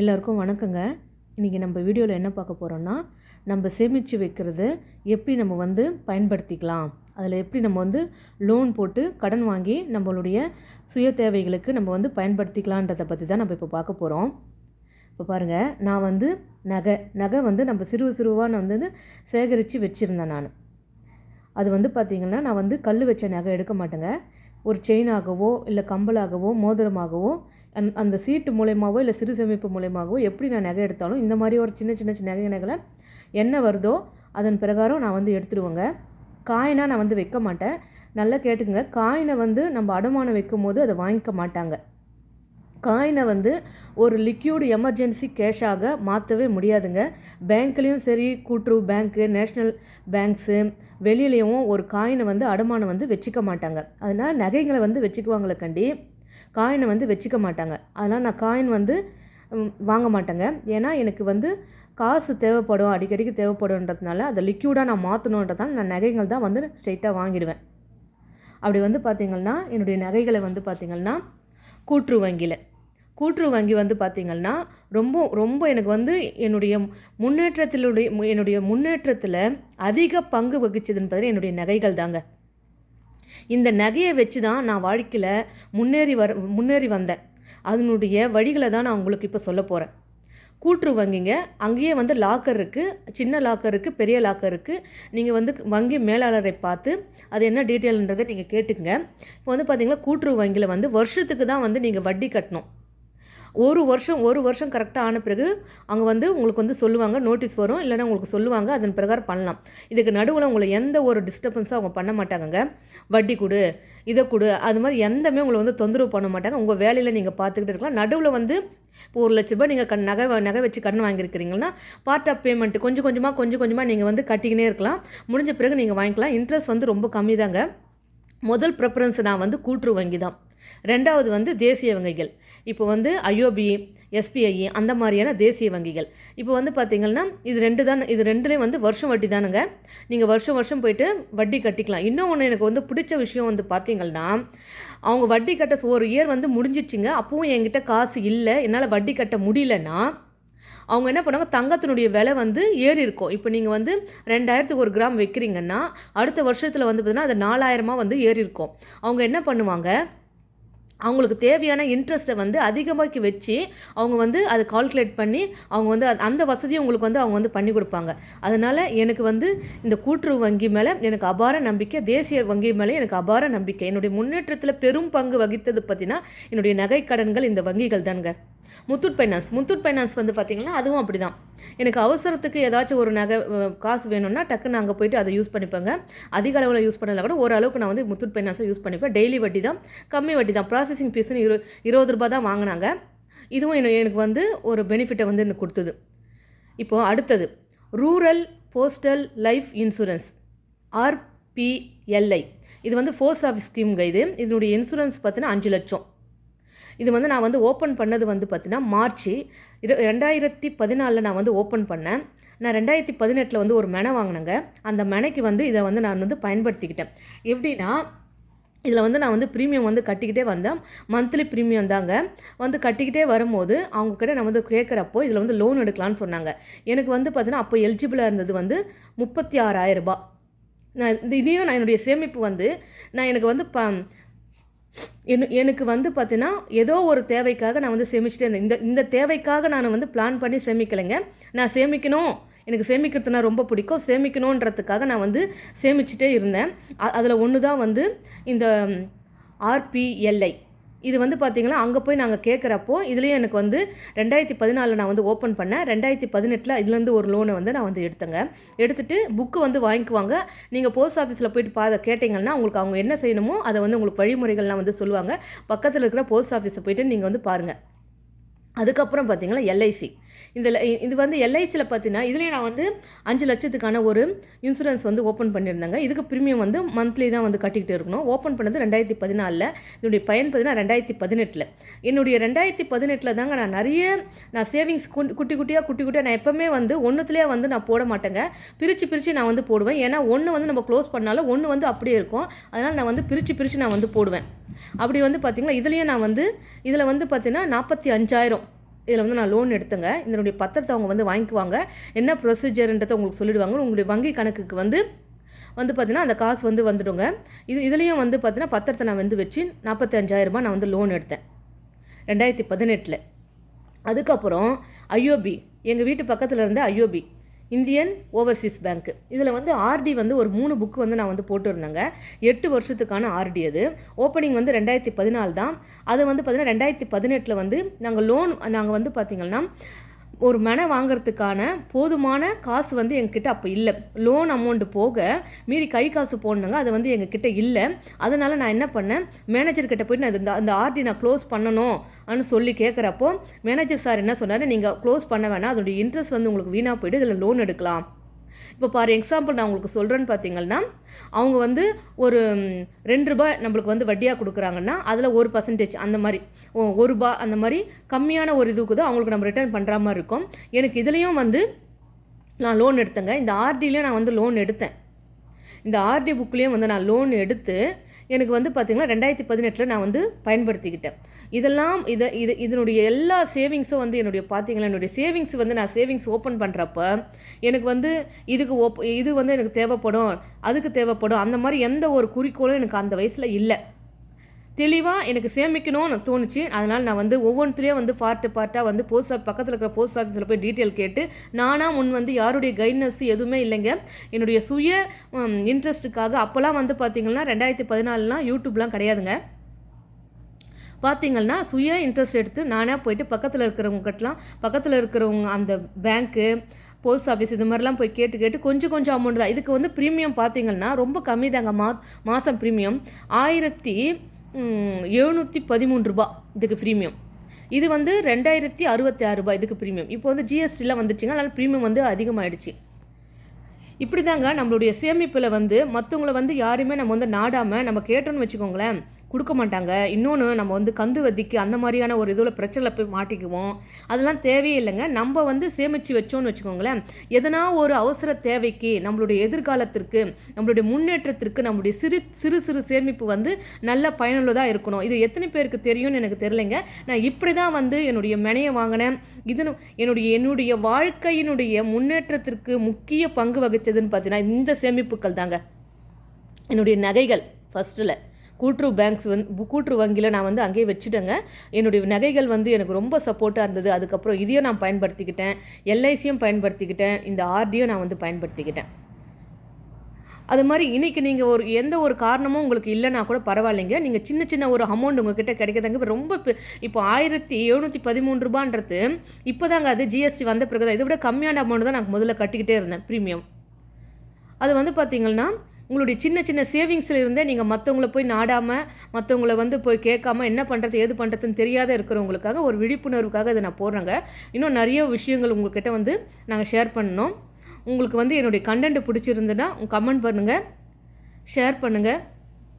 எல்லாருக்கும் வணக்கங்க. இன்றைக்கி நம்ம வீடியோவில் என்ன பார்க்க போகிறோன்னா நம்ம சேமித்து வைக்கிறது எப்படி நம்ம வந்து பயன்படுத்திக்கலாம். அதில் எப்படி நம்ம வந்து லோன் போட்டு கடன் வாங்கி நம்மளுடைய சுய தேவைகளுக்கு நம்ம வந்து பயன்படுத்திக்கலான்றதை பற்றி தான் நம்ம இப்போ பார்க்க போகிறோம் இப்போ பாருங்கள் நான் வந்து நகை நகை வந்து நம்ம சிறுவ சிறுவாக நான் வந்து சேகரித்து வச்சுருந்தேன் நான். அது வந்து பார்த்திங்கன்னா நான் வந்து கல் வச்ச நகை எடுக்க மாட்டேங்க. ஒரு செயினாகவோ இல்லை கம்பலாகவோ மோதிரமாகவோ அந் அந்த சீட்டு மூலயமாவோ இல்லை சிறு சேமிப்பு மூலயமாகவோ எப்படி நான் நகை எடுத்தாலும் இந்த மாதிரி ஒரு சின்ன சின்ன சின்ன நகை நகைகளை என்ன வருதோ அதன் பிரகாரம் நான் வந்து எடுத்துடுவேங்க. காயினாக நான் வந்து வைக்க மாட்டேன். நல்லா கேட்டுக்கங்க. காயினை வந்து நம்ம அடமானம் வைக்கும் போது அதை வாங்கிக்க மாட்டாங்க. காயினை வந்து ஒரு லிக்யூடு எமர்ஜென்சி கேஷாக மாற்றவே முடியாதுங்க. பேங்க்லேயும் சரி கூட்டுறவு பேங்க்கு நேஷ்னல் பேங்க்ஸு வெளியிலையும் ஒரு காயினை வந்து அடமானம் வந்து வச்சுக்க மாட்டாங்க. அதனால் நகைங்களை வந்து வச்சுக்குவாங்களே கண்டி காயினை வந்து வச்சுக்க மாட்டாங்க. அதனால் நான் காயின் வந்து வாங்க மாட்டேங்க. ஏன்னா எனக்கு வந்து காசு தேவைப்படும் அடிக்கடிக்கு தேவைப்படும்ன்றதுனால அதை லிக்யூடாக நான் மாற்றணுன்றதால நான் நகைகள் தான் வந்து ஸ்ட்ரெயிட்டாக வாங்கிடுவேன். அப்படி வந்து பார்த்திங்கன்னா என்னுடைய நகைகளை வந்து பார்த்திங்கன்னா கூற்று வங்கியில் கூட்டுறவு வங்கி வந்து பார்த்திங்கன்னா ரொம்ப ரொம்ப எனக்கு வந்து என்னுடைய முன்னேற்றத்திலுடைய என்னுடைய முன்னேற்றத்தில் அதிக பங்கு வகிச்சதுன்னு பார்த்தீங்கன்னா என்னுடைய நகைகள் தாங்க. இந்த நகையை வச்சு தான் நான் வாழ்க்கையில் முன்னேறி வர முன்னேறி வந்தேன். அதனுடைய வழிகளை தான் நான் உங்களுக்கு இப்போ சொல்ல போகிறேன் கூட்டுறவு வங்கிங்க அங்கேயே வந்து லாக்கர் இருக்குது சின்ன லாக்கர் இருக்குது பெரிய லாக்கர் இருக்குது நீங்கள் வந்து வங்கி மேலாளரை பார்த்து அது என்ன டீட்டெயில்ன்றதை நீங்கள் கேட்டுக்கங்க. இப்போ வந்து பார்த்தீங்கன்னா கூட்டுறவு வங்கியில் வந்து வருஷத்துக்கு தான் வந்து நீங்கள் வட்டி கட்டணும். ஒரு வருஷம் ஒரு வருஷம் கரெக்டாக ஆன பிறகு அங்கே வந்து உங்களுக்கு வந்து சொல்லுவாங்க நோட்டீஸ் வரும். இல்லைன்னா உங்களுக்கு சொல்லுவாங்க அதன் பிரகாரம் பண்ணலாம். இதுக்கு நடுவில் உங்களை எந்த ஒரு டிஸ்டர்பன்ஸும் அவங்க பண்ண மாட்டாங்கங்க. வட்டி கொடு இதை கொடு அது மாதிரி எந்தமே உங்களை வந்து தொந்தரவு பண்ண மாட்டாங்க. உங்கள் வேலையில் நீங்கள் பார்த்துக்கிட்டு இருக்கலாம். நடுவில் வந்து இப்போ ஒரு லட்ச ரூபாய் நீங்கள் கண் நகை நகை வச்சு கடன் வாங்கியிருக்கிறீங்கன்னா பார்ட் ஆஃப் பேமெண்ட் கொஞ்சம் கொஞ்சமாக கொஞ்சம் கொஞ்சமாக நீங்கள் வந்து கட்டிக்கினே இருக்கலாம். முடிஞ்ச பிறகு நீங்கள் வாங்கிக்கலாம். இன்ட்ரெஸ்ட் வந்து ரொம்ப கம்மி தாங்க முதல் ப்ரிஃபரன்ஸ் நான் வந்து கூட்டுறவு வங்கி தான் ரெண்டாவது வந்து தேசிய வங்கிகள். இப்போ வந்து ஐஓபி எஸ்பிஐ அந்த மாதிரியான தேசிய வங்கிகள். இப்போ வந்து பார்த்தீங்கன்னா இது ரெண்டு தான் இது ரெண்டுலேயும் வந்து வருஷம் வட்டி தானுங்க. நீங்கள் வருஷம் வருஷம் போயிட்டு வட்டி கட்டிக்கலாம். இன்னும் ஒன்று எனக்கு வந்து பிடிச்ச விஷயம் வந்து பார்த்தீங்கன்னா அவங்க வட்டி கட்ட ஒரு இயர் வந்து முடிஞ்சிச்சுங்க. அப்பவும் என்கிட்ட காசு இல்லை. என்னால் வட்டி கட்ட முடியலன்னா அவங்க என்ன பண்ணுவாங்க? தங்கத்தினுடைய விலை வந்து ஏறி இருக்கும். இப்போ நீங்கள் வந்து ரெண்டாயிரத்துக்கு ஒரு கிராம் வைக்கிறீங்கன்னா அடுத்த வருஷத்தில் வந்து பார்த்தீங்கன்னா அது நாலாயிரமாக வந்து ஏறி இருக்கும். அவங்க என்ன பண்ணுவாங்க? அவங்களுக்கு தேவையான இன்ட்ரெஸ்ட்டை வந்து அதிகமாக்கி வச்சு அவங்க வந்து அதை கால்குலேட் பண்ணி அவங்க வந்து அந்த- வசதியை உங்களுக்கு வந்து அவங்க வந்து பண்ணி கொடுப்பாங்க. அதனால் எனக்கு வந்து இந்த கூட்டுறவு வங்கி மேலே எனக்கு அபார நம்பிக்கை தேசிய வங்கி மேலே எனக்கு அபார நம்பிக்கை. என்னுடைய முன்னேற்றத்தில் பெரும் பங்கு வகித்தது பார்த்தீங்கன்னா என்னுடைய நகை கடன்கள் இந்த வங்கிகள் தானுங்க. முத்தூட் ஃபைனான்ஸ் முத்தூட் ஃபைனான்ஸ் வந்து பார்த்திங்கன்னா அதுவும் அப்படி தான் எனக்கு அவசரத்துக்கு ஏதாச்சும் ஒரு நகை காசு வேணும்னா டக்குன்னு அங்கே போயிட்டு அதை யூஸ் பண்ணிப்பேங்க. அதிக அளவில் யூஸ் பண்ணல கூட ஓரளவுக்கு நான் வந்து முத்தூட் ஃபைனான்ஸை யூஸ் பண்ணிப்பேன். டெய்லி வட்டி தான் கம்மி வட்டி தான் ப்ராசஸிங் ஃபீஸ்னு இரு இருபது ரூபா தான் வாங்கினாங்க. இதுவும் எனக்கு வந்து ஒரு பெனிஃபிட்டை வந்து எனக்கு கொடுத்தது. இப்போது அடுத்தது. Rural postal life insurance. R P L I. இது வந்து போஸ்ட் ஆஃபீஸ் ஸ்கீம்ங்க இது. இதனுடைய இன்சூரன்ஸ் பார்த்தீங்கன்னா அஞ்சு லட்சம். இது வந்து நான் வந்து ஓப்பன் பண்ணது வந்து பார்த்தீங்கன்னா மார்ச் இரு ரெண்டாயிரத்தி பதினாலில் நான் வந்து ஓப்பன் பண்ணேன். நான் ரெண்டாயிரத்தி பதினெட்டில் வந்து ஒரு மெனை வாங்கினேங்க. அந்த மெனைக்கு வந்து இதை வந்து நான் வந்து பயன்படுத்திக்கிட்டேன். எப்படின்னா இதில் வந்து நான் வந்து ப்ரீமியம் வந்து கட்டிக்கிட்டே வந்தேன். மந்த்லி ப்ரீமியம் தாங்க. வந்து கட்டிக்கிட்டே வரும்போது அவங்க கிட்ட நான் வந்து கேட்குறப்போ இதில் வந்து லோன் எடுக்கலான்னு சொன்னாங்க. எனக்கு வந்து பார்த்தீங்கன்னா அப்போ எலிஜிபிளாக இருந்தது வந்து முப்பத்தி ஆறாயிரம் ரூபாய். நான் இந்த இதையும் நான் என்னுடைய சேமிப்பு வந்து நான் எனக்கு வந்து ப என் எனக்கு வந்து பார்த்தீங்கன்னா ஏதோ ஒரு தேவைக்காக நான் வந்து சேமிச்சுட்டே இருந்தேன். இந்த இந்த தேவைக்காக நான் வந்து பிளான் பண்ணி சேமிக்கலைங்க. நான் சேமிக்கணும். எனக்கு சேமிக்கிறதுனா ரொம்ப பிடிக்கும். சேமிக்கணுன்றதுக்காக நான் வந்து சேமிச்சுட்டே இருந்தேன். அதில் ஒன்று தான் வந்து இந்த ஆர்பிஎல்ஐ இது வந்து பார்த்திங்கன்னா அங்கே போய் நாங்கள் கேட்குறப்போ இதுலேயும் எனக்கு வந்து ரெண்டாயிரத்தி பதினாலில் நான் வந்து ஓப்பன் பண்ணேன். ரெண்டாயிரத்தி பதினெட்டில் இதுலேருந்து ஒரு லோனை வந்து நான் வந்து எடுத்தேங்க. எடுத்துகிட்டு புக்கு வந்து வாங்கிக்குவாங்க. நீங்கள் போஸ்ட் ஆஃபீஸில் போயிட்டு பா கேட்டிங்கன்னா உங்களுக்கு அவங்க என்ன செய்யணுமோ அதை வந்து உங்களுக்கு வழிமுறைகள்லாம் வந்து சொல்லுவாங்க. பக்கத்தில் இருக்கிற போஸ்ட் ஆஃபீஸை போயிட்டு நீங்கள் வந்து பாருங்கள் அதுக்கப்புறம் பார்த்திங்கன்னா எல்ஐசி இந்த இது வந்து எல்ஐசியில் பார்த்தீங்கன்னா இதுலேயே நான் வந்து அஞ்சு லட்சத்துக்கான ஒரு இன்சூரன்ஸ் வந்து ஓப்பன் பண்ணியிருந்தேங்க. இதுக்கு ப்ரீமியம் வந்து மந்த்லி தான் வந்து கட்டிக்கிட்டு இருக்கணும். ஓப்பன் பண்ணது ரெண்டாயிரத்தி பதினாலில். என்னுடைய பயன் பார்த்தீங்கன்னா ரெண்டாயிரத்தி பதினெட்டில். என்னுடைய ரெண்டாயிரத்தி பதினெட்டில் தாங்க நான் நிறைய நான் சேவிங்ஸ் குட்டி குட்டியாக குட்டி குட்டியாக நான் எப்போவுமே வந்து ஒன்றுத்துலேயே வந்து நான் போட மாட்டேங்க. பிரித்து பிரித்து நான் வந்து போடுவேன். ஏன்னா ஒன்று வந்து நம்ம க்ளோஸ் பண்ணாலும் ஒன்று வந்து அப்படியே இருக்கும். அதனால் நான் வந்து பிரித்து பிரித்து நான் வந்து போடுவேன். அப்படி வந்து பார்த்திங்கன்னா இதுலேயும் நான் வந்து இதில் வந்து பார்த்தீங்கன்னா நாற்பத்தி அஞ்சாயிரம். இதில் வந்து நான் லோன் எடுத்தேங்க. இதனுடைய பத்திரத்தை அவங்க வந்து வாங்கிக்குவாங்க. என்ன ப்ரொசீஜர்ன்றதை உங்களுக்கு சொல்லிடுவாங்க. உங்களுடைய வங்கி கணக்குக்கு வந்து வந்து பார்த்தீங்கன்னா அந்த காசு வந்து வந்துடுங்க. இது இதுலேயும் வந்து பார்த்தீங்கன்னா பத்திரத்தை நான் வந்து வச்சு நாற்பத்தஞ்சாயிரரூபா நான் வந்து லோன் எடுத்தேன். ரெண்டாயிரத்தி பதினெட்டில். அதுக்கப்புறம் ஐஓபி எங்கள் வீட்டு பக்கத்தில் இருந்த ஐஓபி இந்தியன் ஓவர்சீஸ் பேங்க். இதில் வந்து ஆர்டி வந்து ஒரு மூணு புக்கு வந்து நான் வந்து போட்டுருந்தேங்க. எட்டு வருஷத்துக்கான ஆர்டி அது. ஓப்பனிங் வந்து ரெண்டாயிரத்தி பதினாலு தான் அது வந்து பார்த்திங்கன்னா ரெண்டாயிரத்தி பதினெட்டில் வந்து நாங்கள் லோன் நாங்கள் வந்து பார்த்திங்கன்னா ஒரு மனை வாங்குறதுக்கான போதுமான காசு வந்து எங்ககிட்ட அப்போ இல்லை. லோன் அமௌண்ட் போக மீறி கை காசு போடணுங்க அது வந்து எங்ககிட்ட இல்லை. அதனால் நான் என்ன பண்ணேன் மேனேஜர்கிட்ட போயிட்டு நான் இந்த அந்த ஆர்டி நான் க்ளோஸ் பண்ணணும் ன்னு சொல்லி கேட்குறப்போ மேனேஜர் சார் என்ன சொன்னார் நீங்கள் க்ளோஸ் பண்ண வேணாம் அதோடைய இன்ட்ரெஸ்ட் வந்து உங்களுக்கு வீணாக போயிட்டு இதில் லோன் எடுக்கலாம். இப்போ பாரு எக்ஸாம்பிள் நான் உங்களுக்கு சொல்கிறேன்னு பார்த்தீங்கன்னா அவங்க வந்து ஒரு ரெண்டு ரூபாய் நம்மளுக்கு வந்து வட்டியாக கொடுக்குறாங்கன்னா அதில் ஒரு பர்சன்டேஜ் அந்த மாதிரி ஓ, ஒரு ரூபா அந்த மாதிரி கம்மியான ஒரு இதுக்கு தான் அவங்களுக்கு நம்ம ரிட்டர்ன் பண்ணுற மாதிரி இருக்கும். எனக்கு இதுலேயும் வந்து நான் லோன் எடுத்தேங்க. இந்த ஆர்டிலையும் நான் வந்து லோன் எடுத்தேன். இந்த ஆர்டி புக்லேயும் வந்து நான் லோன் எடுத்து எனக்கு வந்து பார்த்திங்கன்னா ரெண்டாயிரத்தி பதினெட்டில் நான் வந்து பயன்படுத்திக்கிட்டேன். இதெல்லாம் இதை இது இதனுடைய எல்லா சேவிங்ஸும் வந்து என்னுடைய பார்த்திங்கன்னா என்னுடைய சேவிங்ஸ் வந்து நான் சேவிங்ஸ் ஓப்பன் பண்ணுறப்ப எனக்கு வந்து இதுக்கு ஓப் இது வந்து எனக்கு தேவைப்படும் அதுக்கு தேவைப்படும் அந்த மாதிரி எந்த ஒரு குறிக்கோளும் எனக்கு அந்த வயசில் இல்லை. தெளிவாக எனக்கு சேமிக்கணும்னு தோணுச்சு. அதனால் நான் வந்து ஒவ்வொன்றுத்துலேயும் வந்து பார்ட்டு பார்ட்டாக வந்து போஸ்ட் ஆஃபீஸ் பக்கத்தில் இருக்கிற போஸ்ட் ஆஃபீஸில் போய் டீட்டெயில் கேட்டு நானாக முன் வந்து யாருடைய கைட்னஸ் எதுவுமே இல்லைங்க. என்னுடைய சுய இன்ட்ரெஸ்ட்டுக்காக அப்போல்லாம் வந்து பார்த்தீங்கன்னா ரெண்டாயிரத்தி பதினாலுலாம் யூடியூப்லாம் கிடையாதுங்க. பார்த்தீங்கன்னா சுய இன்ட்ரெஸ்ட் எடுத்து நானாக போயிட்டு பக்கத்தில் இருக்கிறவங்ககிட்டலாம் பக்கத்தில் இருக்கிறவங்க அந்த பேங்க்கு போஸ்ட் ஆஃபீஸ் இது மாதிரிலாம் போய் கேட்டு கேட்டு கொஞ்சம் கொஞ்சம் அமௌண்ட் தான். இதுக்கு வந்து ப்ரீமியம் பார்த்தீங்கன்னா ரொம்ப கம்மி தாங்க. மா மாதம் ப்ரீமியம் ஆயிரத்தி எழுநூற்றி பதிமூணு ரூபா. இதுக்கு ப்ரீமியம் இது வந்து ரெண்டாயிரத்தி அறுபத்தி ஆறு ரூபாய். இதுக்கு ப்ரீமியம் இப்போ வந்து ஜிஎஸ்டிலாம் வந்துச்சுங்க அதனால் ப்ரீமியம் வந்து அதிகமாகிடுச்சு இப்படி தாங்க நம்மளுடைய சேமிப்பில் வந்து மற்றவங்கள வந்து யாருமே நம்ம வந்து நாடாமல் நம்ம கேட்டோம்னு வச்சுக்கோங்களேன். கொடுக்க மாட்டாங்க. இன்னொன்று நம்ம வந்து கந்து வத்திக்கு அந்த மாதிரியான ஒரு இதில் பிரச்சனையில் போய் மாட்டிக்குவோம். அதெல்லாம் தேவையே இல்லைங்க நம்ம வந்து சேமித்து வச்சோம்னு வச்சுக்கோங்களேன். எதனா ஒரு அவசர தேவைக்கு நம்மளுடைய எதிர்காலத்திற்கு நம்மளுடைய முன்னேற்றத்திற்கு நம்மளுடைய சிறு சிறு சிறு சேமிப்பு வந்து நல்ல பயனுள்ளதாக இருக்கணும். இது எத்தனை பேருக்கு தெரியும்னு எனக்கு தெரியலைங்க. நான் இப்படி தான் வந்து என்னுடைய மெனையை வாங்கினேன். இது என்னுடைய என்னுடைய வாழ்க்கையினுடைய முன்னேற்றத்திற்கு முக்கிய பங்கு வகித்ததுன்னு பார்த்தீங்கன்னா இந்த சேமிப்புகள் தாங்க. என்னுடைய நகைகள் ஃபஸ்ட்டில் கூட்டுறவு பேங்க்ஸ் வந்து கூட்டுறவு வங்கியில் நான் வந்து அங்கேயே வச்சுட்டேங்க. என்னுடைய நகைகள் வந்து எனக்கு ரொம்ப சப்போர்ட்டாக இருந்தது. அதுக்கப்புறம் இதையும் நான் பயன்படுத்திக்கிட்டேன். எல்ஐசியும் பயன்படுத்திக்கிட்டேன். இந்த ஆர்டியும் நான் வந்து பயன்படுத்திக்கிட்டேன். அது மாதிரி இன்னைக்கு நீங்கள் ஒரு எந்த ஒரு காரணமும் உங்களுக்கு இல்லைனா கூட பரவாயில்லைங்க. நீங்கள் சின்ன சின்ன ஒரு அமௌண்ட் உங்ககிட்ட கிடைக்கிறதாங்க இப்போ ரொம்ப இப்போ ஆயிரத்தி எழுநூற்றி பதிமூணு ரூபான்றது இப்போ தாங்க அது ஜிஎஸ்டி வந்த பிறகு தான் இதை விட கம்மியான அமௌண்ட் தான் நான் முதல்ல கட்டிக்கிட்டே இருந்தேன் ப்ரீமியம் அது வந்து பார்த்தீங்கன்னா உங்களுடைய சின்ன சின்ன சேவிங்ஸில் இருந்தே நீங்கள் மற்றவங்கள போய் நாடாமல் மற்றவங்கள வந்து போய் கேட்காம என்ன பண்ணுறது ஏது பண்ணுறதுன்னு தெரியாத இருக்கிறவங்களுக்காக ஒரு விழிப்புணர்வுக்காக இதை நான் போடுறேங்க. இன்னும் நிறைய விஷயங்கள் உங்கள்கிட்ட வந்து நாங்கள் ஷேர் பண்ணோம் உங்களுக்கு வந்து என்னுடைய கண்டென்ட் பிடிச்சிருந்துன்னா கமெண்ட் பண்ணுங்கள் ஷேர் பண்ணுங்கள்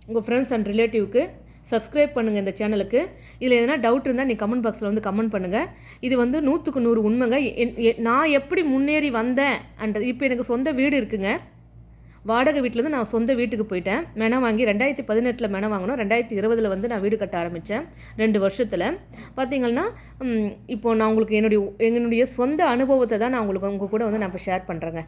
உங்கள் ஃப்ரெண்ட்ஸ் அண்ட் ரிலேட்டிவ்க்கு சப்ஸ்கிரைப் பண்ணுங்கள் இந்த சேனலுக்கு இதில் எதனா டவுட் இருந்தால் நீ கமெண்ட் பாக்ஸில் வந்து கமெண்ட் பண்ணுங்கள் இது வந்து நூற்றுக்கு நூறு உண்மைங்க. என்- எ- நான் எப்படி முன்னேறி வந்தேன் அண்ட் இப்போ எனக்கு சொந்த வீடு இருக்குங்க. வாடகை வீட்டிலேருந்து நான் சொந்த வீட்டுக்கு போயிட்டேன். மெனை வாங்கி ரெண்டாயிரத்தி பதினெட்டில் மென வாங்கினோம். ரெண்டாயிரத்தி இருபதில் வந்து நான் வீடு கட்ட ஆரம்பித்தேன் ரெண்டு வருஷத்தில். பார்த்தீங்கன்னா இப்போது இப்போ நான் உங்களுக்கு என்னுடைய என்னுடைய சொந்த அனுபவத்தை தான் நான் உங்களுக்கு உங்கள் கூட வந்து நான் இப்போ ஷேர் பண்ணுறேங்க